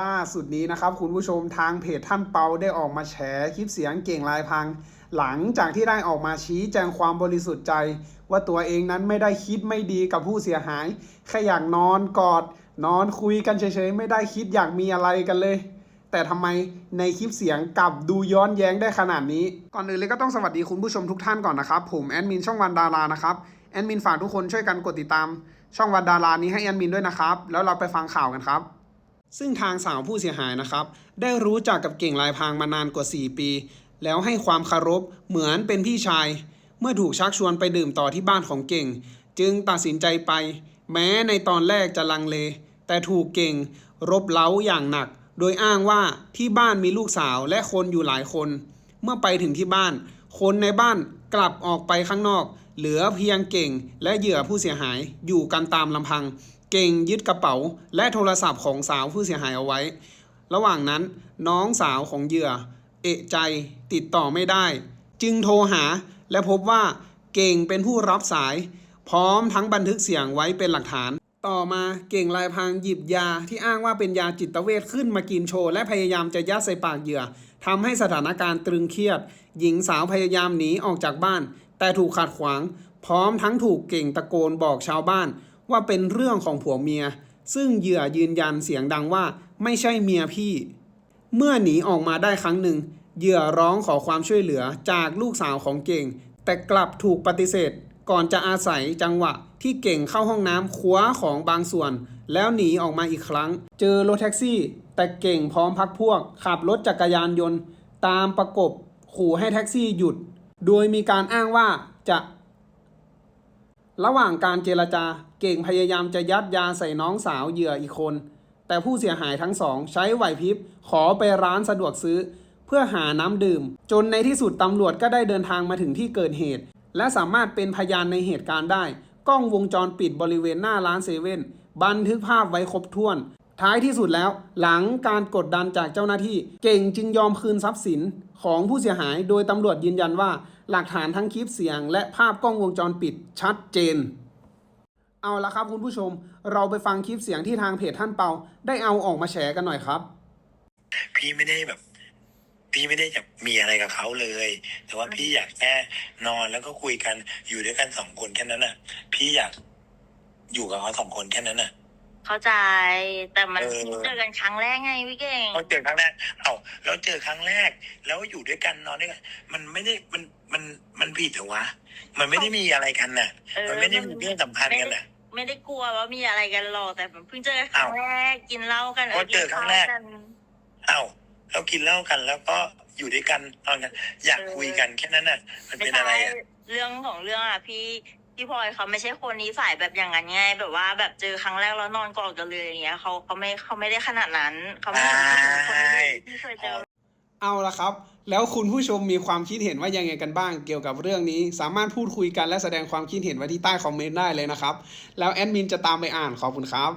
ล่าสุดนี้นะครับคุณผู้ชมทางเพจท่านเปาได้ออกมาแฉคลิปเสียงเก่งลายพัง หลังจากที่ได้ออกมาชี้แจงความบริสุทธิ์ใจ ว่าตัวเองนั้นไม่ได้คิดไม่ดีกับผู้เสียหาย แค่อยากนอนกอด นอนคุยกันเฉยๆ ไม่ได้คิดอยากมีอะไรกันเลย แต่ทำไมในคลิปเสียงกลับดูย้อนแย้งได้ขนาดนี้ ก่อนอื่นเลยก็ต้องสวัสดีคุณผู้ชมทุกท่านก่อนนะครับ ผมแอดมินช่องวันดารานะครับแอดมินฝากทุกคนช่วยกันกดติดตาม ช่องวันดารานี้ให้แอดมินด้วยนะครับแล้วเราไปฟังข่าวกันครับ ซึ่งทางสาวผู้เสียหายนะครับ ได้รู้จักกับเก่งลายพางมานานกว่า 4 ปี แล้วให้ความคารพเหมือนเป็นพี่ชาย เมื่อถูกชักชวนไปดื่มต่อที่บ้านของเก่ง จึงตัดสินใจไป แม้ในตอนแรกจะลังเล แต่ถูกเก่ง รบเล้าอย่างหนัก โดยอ้างว่าที่บ้านมีลูกสาวและคนอยู่หลายคน เมื่อไปถึงที่บ้าน คนในบ้านกลับออกไปข้างนอก เหลือเพียงเก่งและเหยื่อผู้เสียหายอยู่กันตามลำพัง เก่งยึดกระเป๋า และโทรศัพท์ของสาวผู้เสียหายเอาไว้ ระหว่างนั้นน้องสาวของเหยื่อ เอะใจติดต่อไม่ได้ จึงโทรหาและพบว่าเก่งเป็นผู้รับสาย พร้อมทั้งบันทึกเสียงไว้เป็นหลักฐาน ต่อมาเก่งลายพางหยิบยาที่อ้างว่าเป็นยาจิตเวชขึ้นมากินโชว์ และพยายามจะยัดใส่ปากเหยื่อทำให้สถานการณ์ตรึงเครียด หญิงสาวพยายามหนีออกจากบ้าน แต่ถูกขัดขวาง พร้อมทั้งถูกเก่งตะโกนบอกชาวบ้าน ว่าเป็นเรื่องของผัวเมีย ซึ่งเหยื่อยืนยันเสียงดังว่าไม่ใช่เมียพี่ เมื่อหนีออกมาได้ครั้งหนึ่ง เหยื่อร้องขอความช่วยเหลือจากลูกสาวของเก่ง แต่กลับถูกปฏิเสธ ก่อนจะอาศัยจังหวะที่เก่งเข้าห้องน้ำคว้าของบางส่วน แล้วหนีออกมาอีกครั้ง เจอรถแท็กซี่ แต่เก่งพร้อมพักพวก ขับรถจักรยานยนต์ ตามประกบขู่ให้แท็กซี่หยุด โดยมีการอ้างว่าจะ ระหว่างการเจรจาเก่งพยายามจะยัดยาใส่น้องสาวเหยื่ออีกคน แต่ผู้เสียหายทั้งสอง ใช้ไหวพริบขอไปร้านสะดวกซื้อ เพื่อหาน้ำดื่ม จนในที่สุดตำรวจก็ได้เดินทางมาถึงที่เกิดเหตุ และสามารถเป็นพยานในเหตุการณ์ได้ กล้องวงจรปิดบริเวณหน้าร้านเซเว่นบันทึกภาพไว้ครบถ้วน ท้ายที่สุดแล้ว หลังการกดดันจากเจ้าหน้าที่ เก่งจึงยอมคืนทรัพย์สินของผู้เสียหาย โดยตำรวจยืนยันว่า หลักฐานทั้งคลิปเสียง และภาพกล้องวงจรปิดชัดเจน เอาละครับคุณผู้ชม เราไปฟังคลิปเสียงที่ทางเพจท่านเปา ได้เอาออกมาแชร์กันหน่อยครับ พี่ไม่ได้แบบ พี่ไม่ได้จะมีอะไรกับเขาเลย แต่ว่าพี่อยากแค่นอนแล้วก็คุยกันอยู่ด้วยกันสองคนแค่นั้นน่ะ พี่อยากอยู่กับเขาสองคนแค่นั้นน่ะ เข้าใจแต่มันเออ เจอกันครั้งแรกไงพี่เก่งเราเจอครั้งแรก เอาแล้วเจอครั้งแรก แล้วอยู่ด้วยกันนอนด้วยกัน มันไม่ได้ มัน มัน มันผิดเหรอวะ มันไม่ได้มีอะไรกันน่ะ เออมันไม่ได้มีเรื่องสำคัญกันน่ะ ไม่ได้กลัวว่ามีอะไรกันหรอกแต่เพิ่งเจอกันครั้งอ้าวแรกกินเหล้ากันพอเจอครั้งแรก น เอาเรากินเหล้ากันแล้วก็อยู่ด้วยกันนอนกัน อยากคุยกันแค่นั้นน่ะ มันไม่เป็นใช่อะไรอะ เรื่องของเรื่องอะพี่ พี่พลอยเขาไม่ใช่คนนิสัยแบบอย่างนั้นไงแบบว่าแบบเจอครั้งแรกแล้วนอนกอดกันเลยอย่างเงี้ยเขาเขาไม่เขาไม่ได้ขนาดนั้นเขาไม่ได้คนที่เคยเจอ เอาละครับ แล้วคุณผู้ชมมีความคิดเห็นว่ายังไงกันบ้าง เกี่ยวกับเรื่องนี้ สามารถพูดคุยกันและแสดงความคิดเห็นไว้ที่ใต้คอมเมนต์ได้เลยนะครับ แล้วแอดมินจะตามไปอ่านขอบคุณครับ